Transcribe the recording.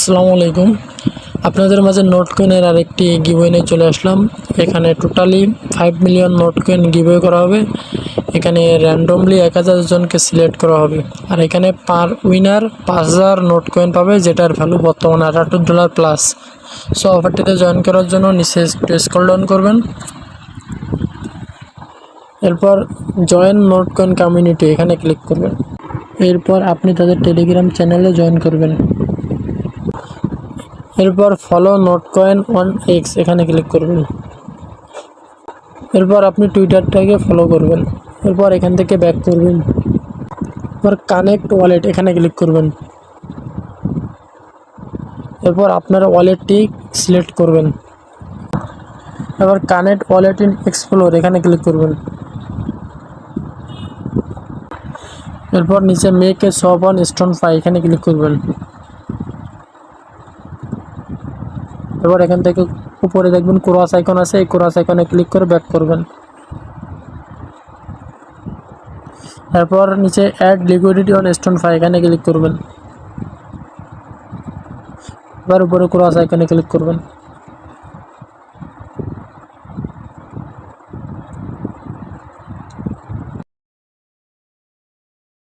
আসসালামু আলাইকুম। আপনাদের মাঝে নোট কয়েনের আরেকটি গিভওয়ে নিয়ে চলে আসলাম। এখানে totally five million Notcoin giveaway করা হবে। এখানে র্যান্ডমলি এক হাজার জনকে সিলেক্ট করা হবে। আর এখানে পার উইনার পাঁচ হাজার নোট কয়েন পাবে, যেটার ভ্যালু বর্তমানে আটাত্তর ডলার প্লাস সো অফারটিতে জয়েন করার জন্য নিচে স্কল ডাউন করবেন। এরপর জয়েন নোট কয়েন কমিউনিটি এখানে ক্লিক করবেন। এরপর আপনি তাদের টেলিগ্রাম চ্যানেলে জয়েন করবেন। এরপর follow Notcoin on X এখানে ক্লিক করবেন। এরপর আপনি টুইটারটাকে ফলো করবেন। এরপর এখান থেকে ব্যাক করবেন। এরপর কানেক্ট ওয়ালেট এখানে ক্লিক করবেন। এরপর আপনার ওয়ালেটটি সিলেক্ট করবেন। এবার কানেক্ট ওয়ালেট ইন এক্সপ্লোর এখানে ক্লিক করবেন। এরপর নিচে make a shop on Stonfi এখানে ক্লিক করবেন। এবার এখান থেকে উপরে দেখবেন ক্রস আইকন আছে, এই ক্রস আইকনে ক্লিক করে ব্যাক করবেন। এরপর নিচে add liquidity on stone phi এখানে ক্লিক করবেন। এবার উপরে ক্রস আইকনে ক্লিক করবেন।